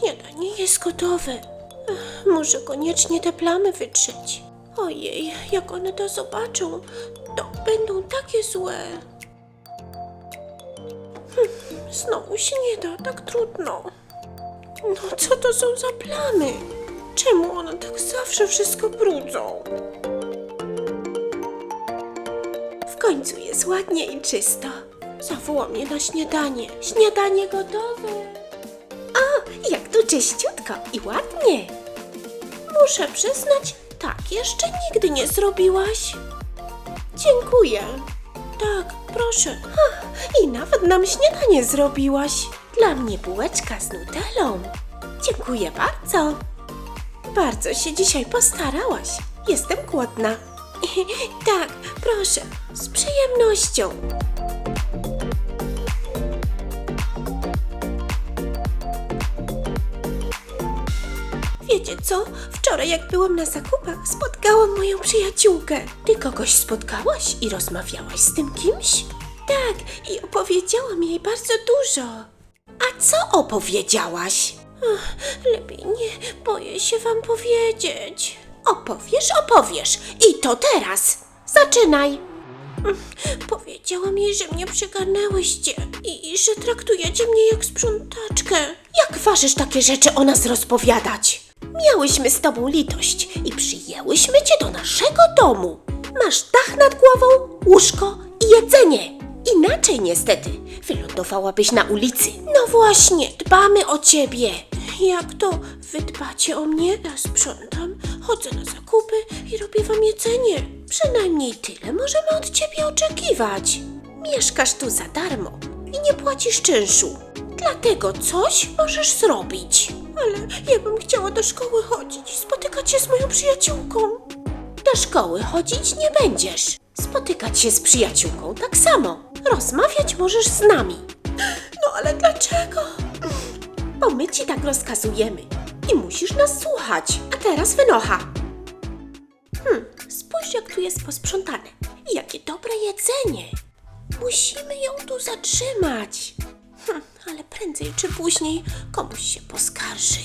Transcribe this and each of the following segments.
Śniadanie jest gotowe. Muszę koniecznie te plamy wytrzeć. Ojej, jak one to zobaczą, to będą takie złe. Hm, znowu się nie da, tak trudno. No co to są za plamy? Czemu one tak zawsze wszystko brudzą? W końcu jest ładnie i czysto. Zawoła mnie na śniadanie. Śniadanie gotowe. Jak tu czyściutko i ładnie. Muszę przyznać, tak jeszcze nigdy nie zrobiłaś. Dziękuję. Tak, proszę. I nawet nam śniadanie zrobiłaś. Dla mnie bułeczka z nutellą. Dziękuję bardzo. Bardzo się dzisiaj postarałaś. Jestem głodna. tak, proszę, z przyjemnością. Wiecie co? Wczoraj jak byłam na zakupach, spotkałam moją przyjaciółkę. Ty kogoś spotkałaś i rozmawiałaś z tym kimś? Tak, i opowiedziałam jej bardzo dużo. A co opowiedziałaś? Ach, lepiej nie, boję się wam powiedzieć. Opowiesz, opowiesz. I to teraz. Zaczynaj. Powiedziałam jej, że mnie przygarnęłyście i, i że traktujecie mnie jak sprzątaczkę. Jak ważysz takie rzeczy o nas rozpowiadać? Miałyśmy z tobą litość i przyjęłyśmy cię do naszego domu. Masz dach nad głową, łóżko i jedzenie. Inaczej niestety, wylądowałabyś na ulicy. No właśnie, dbamy o ciebie. Jak to wy dbacie o mnie? Ja sprzątam, chodzę na zakupy i robię wam jedzenie. Przynajmniej tyle możemy od ciebie oczekiwać. Mieszkasz tu za darmo i nie płacisz czynszu. Dlatego coś możesz zrobić. Ale ja bym chciała do szkoły chodzić i spotykać się z moją przyjaciółką. Do szkoły chodzić nie będziesz. Spotykać się z przyjaciółką tak samo. Rozmawiać możesz z nami. No ale dlaczego? Bo my ci tak rozkazujemy i musisz nas słuchać. A teraz wynocha. Hmm, spójrz jak tu jest posprzątane. Jakie dobre jedzenie. Musimy ją tu zatrzymać. Prędzej czy później komuś się poskarży.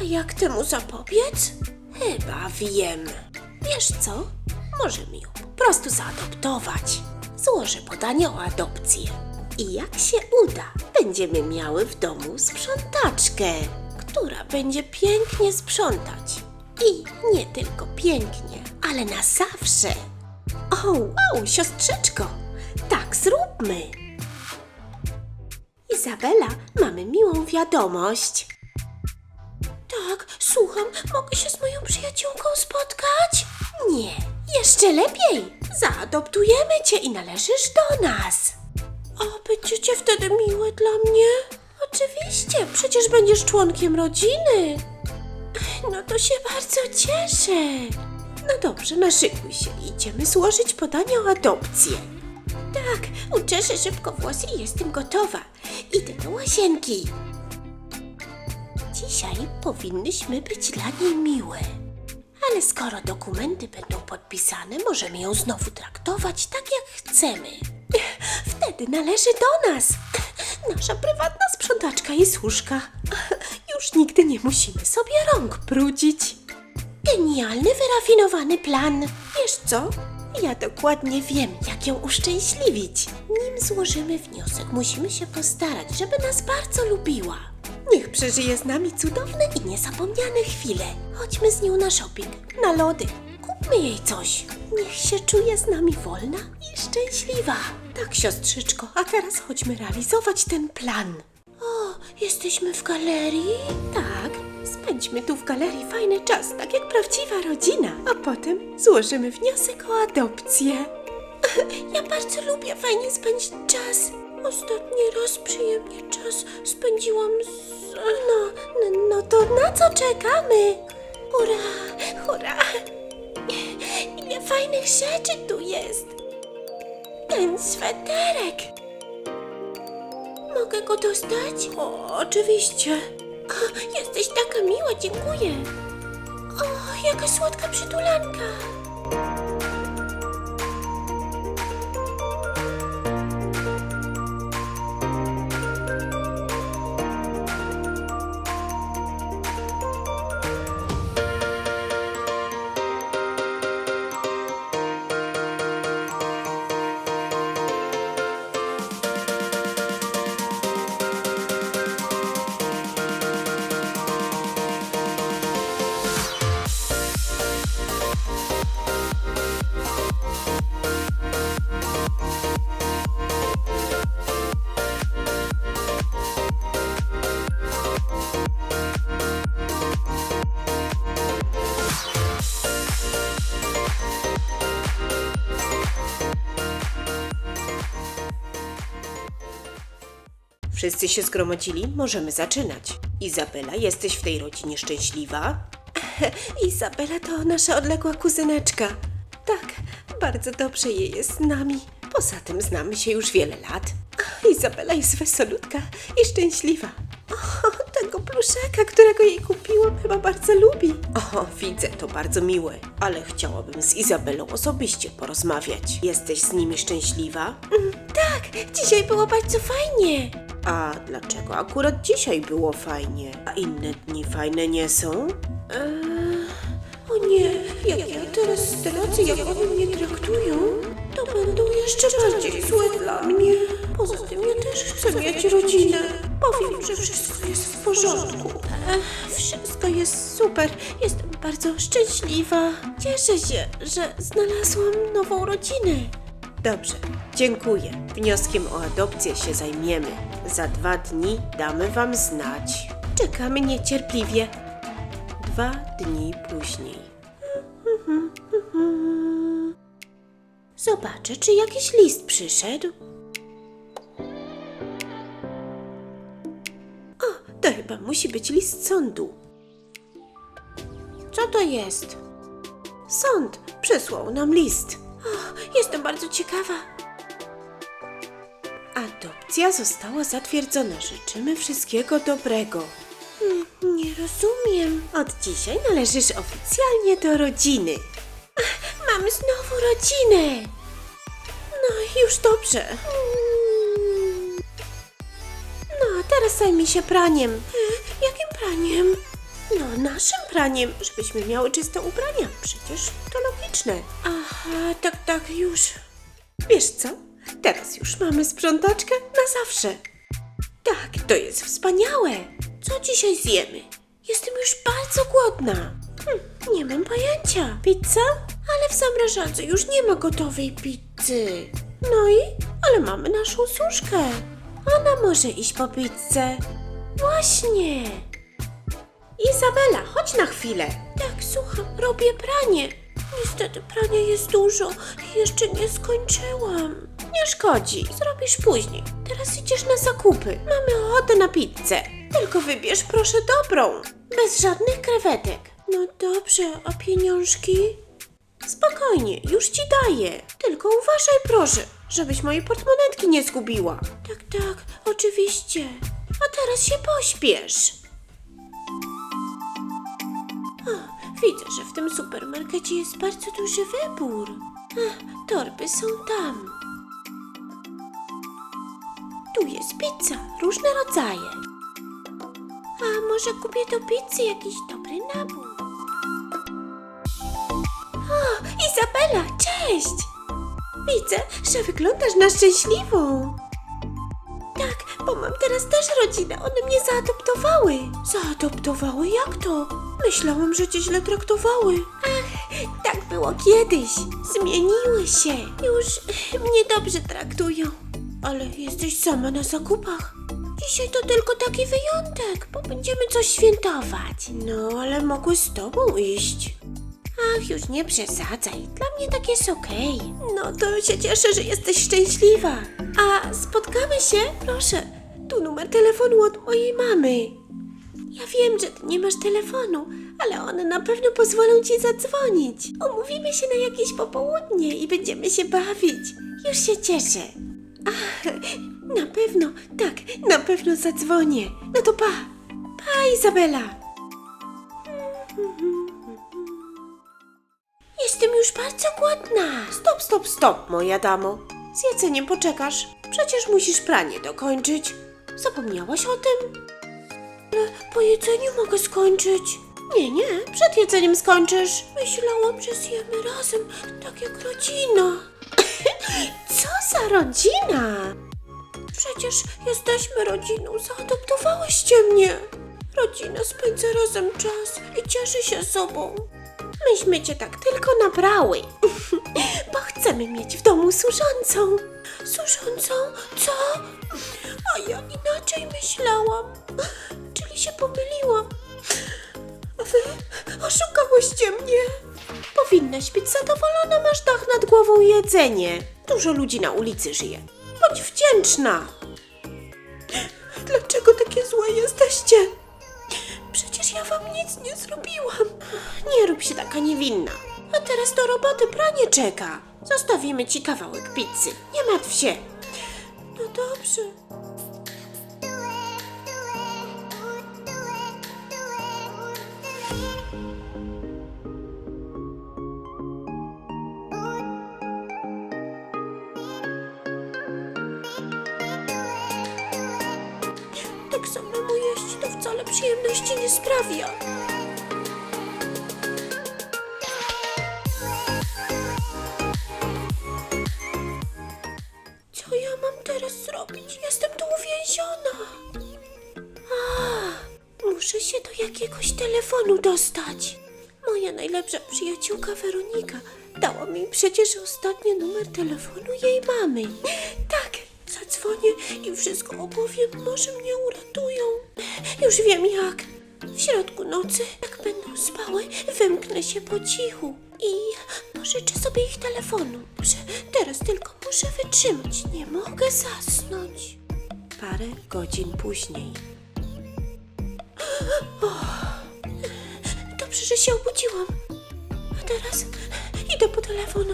A jak temu zapobiec? Chyba wiem. Wiesz co? Możemy ją po prostu zaadoptować. Złożę podanie o adopcję. I jak się uda, będziemy miały w domu sprzątaczkę, która będzie pięknie sprzątać. I nie tylko pięknie, ale na zawsze. O, wow, siostrzyczko, tak zróbmy. Izabela, mamy miłą wiadomość. Tak, słucham, mogę się z moją przyjaciółką spotkać? Nie, jeszcze lepiej. Zaadoptujemy cię i należysz do nas. A będziecie wtedy miłe dla mnie? Oczywiście, przecież będziesz członkiem rodziny. No to się bardzo cieszę. No dobrze, naszykuj się. Idziemy złożyć podanie o adopcję. Tak, uczeszę szybko włosy i jestem gotowa. Idę do łazienki. Dzisiaj powinnyśmy być dla niej miłe. Ale skoro dokumenty będą podpisane, możemy ją znowu traktować tak, jak chcemy. Wtedy należy do nas. Nasza prywatna sprzątaczka i służka. Już nigdy nie musimy sobie rąk brudzić. Genialny, wyrafinowany plan. Wiesz co? Ja dokładnie wiem, jak ją uszczęśliwić. Nim złożymy wniosek, musimy się postarać, żeby nas bardzo lubiła. Niech przeżyje z nami cudowne i niezapomniane chwile. Chodźmy z nią na shopping, na lody. Kupmy jej coś. Niech się czuje z nami wolna i szczęśliwa. Tak, siostrzyczko, a teraz chodźmy realizować ten plan. O, jesteśmy w galerii? Tak, spędźmy tu w galerii fajny czas, tak jak prawdziwa rodzina, a potem złożymy wniosek o adopcję. Ja bardzo lubię fajnie spędzić czas. Ostatni raz przyjemnie czas spędziłam z... No, no, no to na co czekamy? Hurra, hurra! Ile fajnych rzeczy tu jest! Ten sweterek! Mogę go dostać? O, oczywiście. O, jesteś taka miła, dziękuję. O, jaka słodka przytulanka. Wszyscy się zgromadzili, możemy zaczynać. Izabela, jesteś w tej rodzinie szczęśliwa? Izabela to nasza odległa kuzyneczka. Tak, bardzo dobrze jej jest z nami. Poza tym znamy się już wiele lat. Izabela jest wesolutka i szczęśliwa. O, tego pluszaka, którego jej kupiłam, chyba bardzo lubi. O, widzę, to bardzo miłe, ale chciałabym z Izabelą osobiście porozmawiać. Jesteś z nimi szczęśliwa? tak, dzisiaj było bardzo fajnie. A dlaczego akurat dzisiaj było fajnie, a inne dni fajne nie są? Eee, o nie, jak ja teraz stracę, jak oni mnie traktują, to będą jeszcze bardziej złe dla mnie. Poza tym ja też chcę mieć rodzinę. Powiem, że wszystko jest w porządku. Ech, wszystko jest super. Jestem bardzo szczęśliwa. Cieszę się, że znalazłam nową rodzinę. Dobrze, dziękuję. Wnioskiem o adopcję się zajmiemy. Za dwa dni damy wam znać. Czekamy niecierpliwie. Dwa dni później. Zobaczę, czy jakiś list przyszedł. O, to chyba musi być list sądu. Co to jest? Sąd przesłał nam list. O, jestem bardzo ciekawa. Adopcja została zatwierdzona. Życzymy wszystkiego dobrego. Hmm, nie rozumiem. Od dzisiaj należysz oficjalnie do rodziny. Ach, Mamy znowu rodzinę. No, już dobrze. Mm. No, a teraz zajmij się praniem. E, jakim praniem? No, naszym praniem, żebyśmy miały czyste ubrania. Przecież to logiczne. Aha, tak, tak, już. Wiesz co? Teraz już mamy sprzątaczkę na zawsze. Tak, to jest wspaniałe. Co dzisiaj zjemy? Jestem już bardzo głodna. Hm, nie mam pojęcia. Pizza? Ale w zamrażalce już nie ma gotowej pizzy. No i? Ale mamy naszą suszkę. Ona może iść po pizzę. Właśnie. Izabela, chodź na chwilę. Tak, słucham, robię pranie. Niestety prania jest dużo i jeszcze nie skończyłam. Nie szkodzi, zrobisz później. Teraz idziesz na zakupy. Mamy ochotę na pizzę. Tylko wybierz proszę dobrą. Bez żadnych krewetek. No dobrze, a pieniążki? Spokojnie, już ci daję. Tylko uważaj proszę, żebyś mojej portmonetki nie zgubiła. Tak, tak, oczywiście. A teraz się pośpiesz. Widzę, że w tym supermarkecie jest bardzo duży wybór. Ach, torby są tam. Tu jest pizza, różne rodzaje. A może kupię do pizzy jakiś dobry nabój? O, Izabela, cześć! Widzę, że wyglądasz na szczęśliwą. Bo mam teraz też rodzinę. One mnie zaadoptowały. Zaadoptowały? Jak to? Myślałam, że cię źle traktowały. Ach, tak było kiedyś. Zmieniły się. Już mnie dobrze traktują. Ale jesteś sama na zakupach. Dzisiaj to tylko taki wyjątek, bo będziemy coś świętować. No, ale mogły z tobą iść. Ach, już nie przesadzaj. Dla mnie tak jest okej. No to się cieszę, że jesteś szczęśliwa. A spotkamy się? Proszę, tu numer telefonu od mojej mamy. Ja wiem, że ty nie masz telefonu, ale one na pewno pozwolą ci zadzwonić. Omówimy się na jakieś popołudnie i będziemy się bawić. Już się cieszę. Ach, na pewno, tak, na pewno zadzwonię. No to pa. Pa, Izabela. Jestem już bardzo głodna. Stop, stop, stop, moja damo. Z jedzeniem poczekasz. Przecież musisz pranie dokończyć. Zapomniałaś o tym? Ale po jedzeniu mogę skończyć. Nie, nie, przed jedzeniem skończysz. Myślałam, że zjemy razem, tak jak rodzina. Co za rodzina? Przecież jesteśmy rodziną, zaadoptowałyście mnie. Rodzina spędza razem czas i cieszy się sobą. Myśmy cię tak tylko nabrały, bo chcemy mieć w domu służącą. Służącą? Co? A ja inaczej myślałam. Czyli się pomyliłam. A wy oszukałyście mnie. Powinnaś być zadowolona, masz dach nad głową jedzenie. Dużo ludzi na ulicy żyje. Bądź wdzięczna. Dlaczego takie złe jesteście? Ja wam nic nie zrobiłam. Nie rób się taka niewinna. A teraz do roboty pranie czeka. Zostawimy ci kawałek pizzy. Nie martw się. No dobrze. Przyjemności nie sprawia. Co ja mam teraz zrobić? Jestem tu uwięziona. A, muszę się do jakiegoś telefonu dostać. Moja najlepsza przyjaciółka Weronika dała mi przecież ostatni numer telefonu jej mamy. Tak, zadzwonię i wszystko opowiem, może mnie uratują. Już wiem jak. W środku nocy, jak będą spały, wymknę się po cichu i pożyczę sobie ich telefonu. Że teraz tylko muszę wytrzymać, nie mogę zasnąć. Parę godzin później. Dobrze, że się obudziłam. A teraz idę po telefon.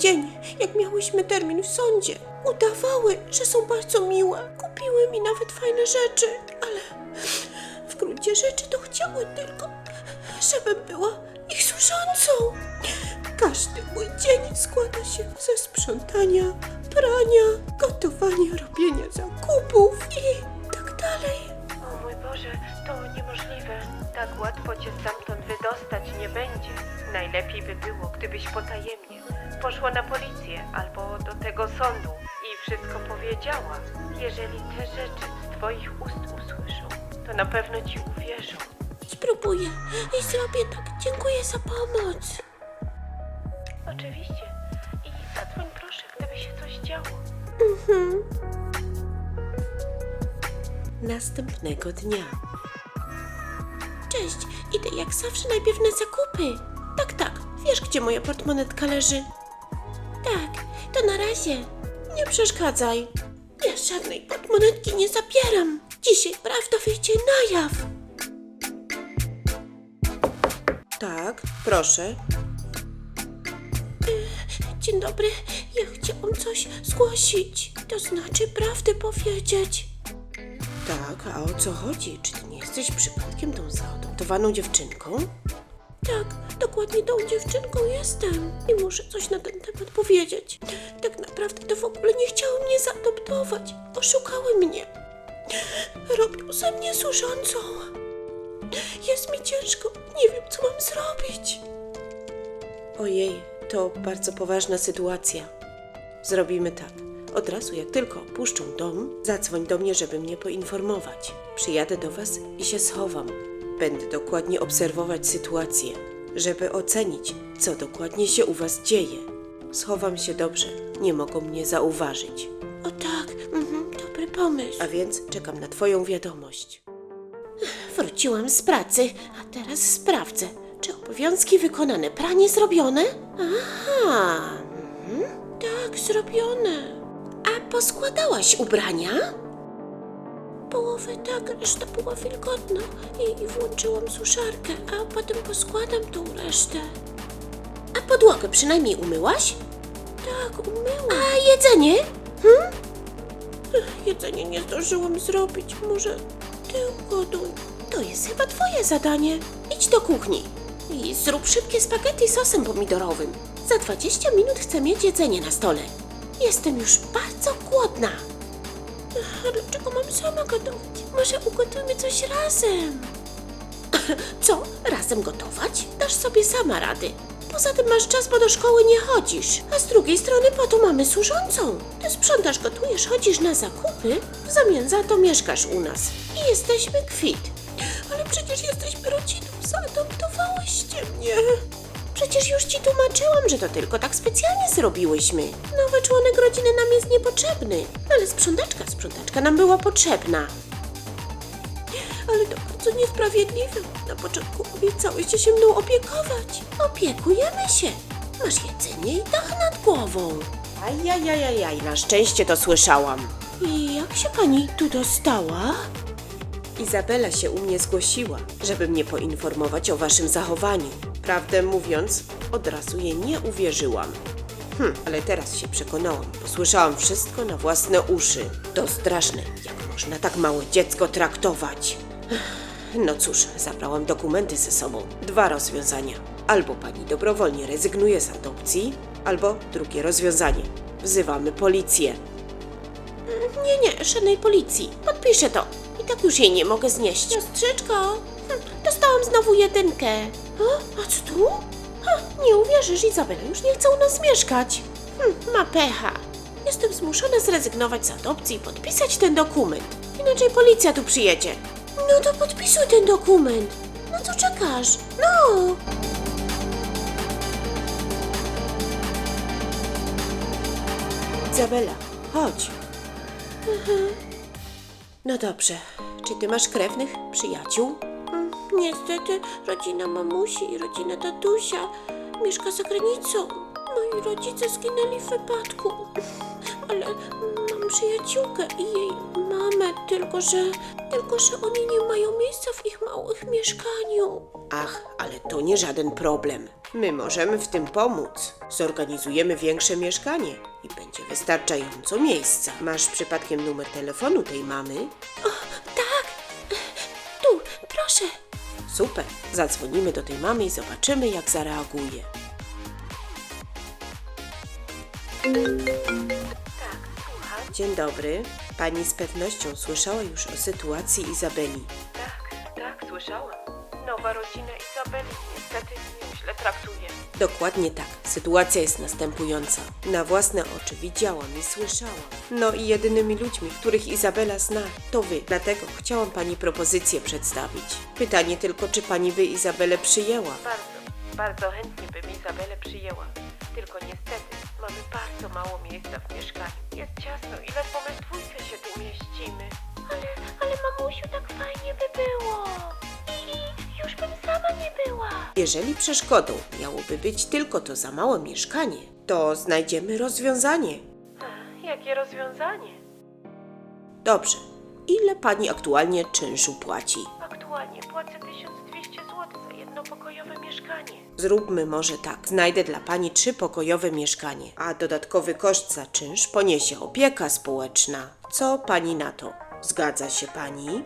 Dzień, jak miałyśmy termin w sądzie, udawały, że są bardzo miłe. Kupiły mi nawet fajne rzeczy, ale w gruncie rzeczy to chciały tylko, żebym była ich służącą. Każdy mój dzień składa się ze sprzątania, prania, gotowania, robienia zakupów i tak dalej. O mój Boże, to niemożliwe. Tak łatwo cię stamtąd wydostać nie będzie. Najlepiej by było, gdybyś potajemnie poszła na policję albo do tego sądu i wszystko powiedziała. Jeżeli te rzeczy z twoich ust usłyszą, to na pewno ci uwierzą. Spróbuję i zrobię tak. Dziękuję za pomoc. Oczywiście. I zadzwoń proszę, gdyby się coś działo. Następnego dnia. Cześć, idę jak zawsze najpierw na zakupy. Tak, tak, wiesz gdzie moja portmonetka leży? Tak, to na razie. Nie przeszkadzaj. Ja żadnej portmonetki nie zabieram. Dzisiaj prawda wyjdzie na jaw. Tak, proszę. Dzień dobry, ja chciałam coś zgłosić. To znaczy prawdę powiedzieć. Tak, a o co chodzi? Czy ty nie jesteś przypadkiem tą zaadoptowaną dziewczynką? Tak, dokładnie tą dziewczynką jestem i muszę coś na ten temat powiedzieć. Tak naprawdę to w ogóle nie chciały mnie zaadoptować. Oszukały mnie. Robią ze mnie służącą. Jest mi ciężko, nie wiem co mam zrobić. Ojej, to bardzo poważna sytuacja. Zrobimy tak. Od razu, jak tylko opuszczą dom, zadzwoń do mnie, żeby mnie poinformować. Przyjadę do Was i się schowam. Będę dokładnie obserwować sytuację, żeby ocenić, co dokładnie się u Was dzieje. Schowam się dobrze, nie mogą mnie zauważyć. O tak, mhm, dobry pomysł. A więc czekam na Twoją wiadomość. Wróciłam z pracy, a teraz sprawdzę, czy obowiązki wykonane, pranie zrobione? Aha, mhm, tak, zrobione. A poskładałaś ubrania? Połowę tak, reszta była wilgotna i, i włączyłam suszarkę, a potem poskładam tą resztę. A podłogę przynajmniej umyłaś? Tak, umyłam. A jedzenie? Hm? Ech, Jedzenie nie zdążyłam zrobić. Może ty ugoduj. To jest chyba twoje zadanie. Idź do kuchni i zrób szybkie spaghetti sosem pomidorowym. Za 20 minut chcę mieć jedzenie na stole. Jestem już bardzo głodna. A dlaczego mam sama gotować? Może ugotujmy coś razem? Co? Razem gotować? Dasz sobie sama rady. Poza tym masz czas, bo do szkoły nie chodzisz. A z drugiej strony po to mamy służącą. Ty sprzątasz, gotujesz, chodzisz na zakupy, w zamian za to mieszkasz u nas. I jesteśmy kwit. Ale przecież jesteśmy rodziną, zaadoptowałyście mnie. Przecież już ci tłumaczyłam, że to tylko tak specjalnie zrobiłyśmy. Nowy członek rodziny nam jest niepotrzebny. Ale sprzątaczka, sprzątaczka nam była potrzebna. Ale to bardzo niesprawiedliwe. Na początku obiecałyście się mną opiekować. Opiekujemy się. Masz jedzenie i dach nad głową. Ajajajajaj, na szczęście to słyszałam. I jak się pani tu dostała? Izabela się u mnie zgłosiła, żeby mnie poinformować o waszym zachowaniu. Prawdę mówiąc, od razu jej nie uwierzyłam. Hm, ale teraz się przekonałam, bo słyszałam wszystko na własne uszy. To straszne, jak można tak małe dziecko traktować. No cóż, zabrałam dokumenty ze sobą. Dwa rozwiązania. Albo pani dobrowolnie rezygnuje z adopcji, albo drugie rozwiązanie. Wzywamy policję. Nie, nie, żadnej policji. Podpiszę to. I tak już jej nie mogę znieść. Siostrzyczko, hm, dostałam znowu jedynkę. A, a co tu? Ha, nie uwierzysz, Izabela już nie chce u nas mieszkać. Hm, ma pecha. Jestem zmuszona zrezygnować z adopcji i podpisać ten dokument. Inaczej policja tu przyjedzie. No to podpisuj ten dokument. No co czekasz? No! Izabela, chodź. No dobrze. Czy ty masz krewnych przyjaciół? Niestety, rodzina mamusi i rodzina tatusia mieszka za granicą. Moi rodzice zginęli w wypadku. Ale mam przyjaciółkę i jej mamę, tylko że, tylko że oni nie mają miejsca w ich małych mieszkaniu. Ach, ale to nie żaden problem. My możemy w tym pomóc. Zorganizujemy większe mieszkanie i będzie wystarczająco miejsca. Masz przypadkiem numer telefonu tej mamy? O, tak. Tu, proszę. Super. Zadzwonimy do tej mamy i zobaczymy, jak zareaguje. Tak, słucham. Dzień dobry. Pani z pewnością słyszała już o sytuacji Izabeli. Tak, tak, słyszałam. Nowa rodzina Izabeli niestety ją źle traktuje. Dokładnie tak. Sytuacja jest następująca. Na własne oczy widziałam i słyszałam. No i jedynymi ludźmi, których Izabela zna, to wy. Dlatego chciałam pani propozycję przedstawić. Pytanie tylko, czy pani by Izabelę przyjęła? Bardzo, bardzo chętnie bym Izabelę przyjęła. Tylko niestety mamy bardzo mało miejsca w mieszkaniu. Jest ciasno i ledwo my w dwójkę się tu mieścimy. Ale, ale mamusiu, tak fajnie by było. Nie była. Jeżeli przeszkodą miałoby być tylko to za małe mieszkanie, to znajdziemy rozwiązanie. Jakie rozwiązanie? Dobrze. Ile pani aktualnie czynszu płaci? Aktualnie płacę 1200 zł za jednopokojowe mieszkanie. Zróbmy może tak. Znajdę dla pani trzypokojowe mieszkanie, a dodatkowy koszt za czynsz poniesie opieka społeczna. Co pani na to? Zgadza się pani?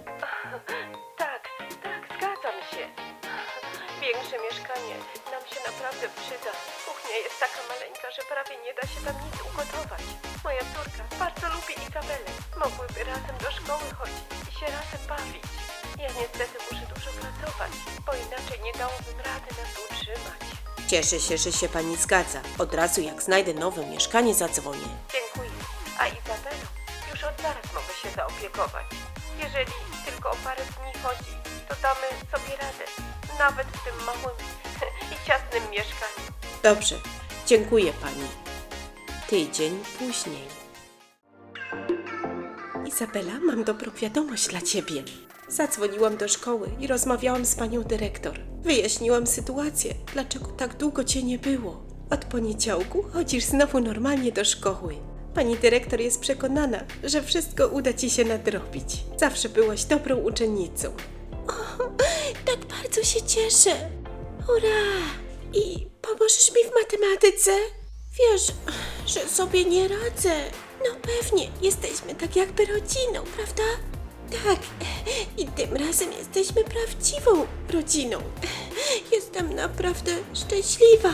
Cieszę się, że się pani zgadza. Od razu jak znajdę nowe mieszkanie, zadzwonię. Dziękuję. A Izabelą już od zaraz mogę się zaopiekować. Jeżeli tylko o parę dni chodzi, to damy sobie radę. Nawet w tym małym i ciasnym mieszkaniu. Dobrze, dziękuję pani. Tydzień później. Izabela, mam dobrą wiadomość dla ciebie. Zadzwoniłam do szkoły i rozmawiałam z panią dyrektor. Wyjaśniłam sytuację, dlaczego tak długo cię nie było. Od poniedziałku chodzisz znowu normalnie do szkoły. Pani dyrektor jest przekonana, że wszystko uda ci się nadrobić. Zawsze byłaś dobrą uczennicą. O, tak bardzo się cieszę. Ura! I pomożesz mi w matematyce? Wiesz, że sobie nie radzę. No pewnie, jesteśmy tak jakby rodziną, prawda? Tak, i tym razem jesteśmy prawdziwą rodziną. Jestem naprawdę szczęśliwa.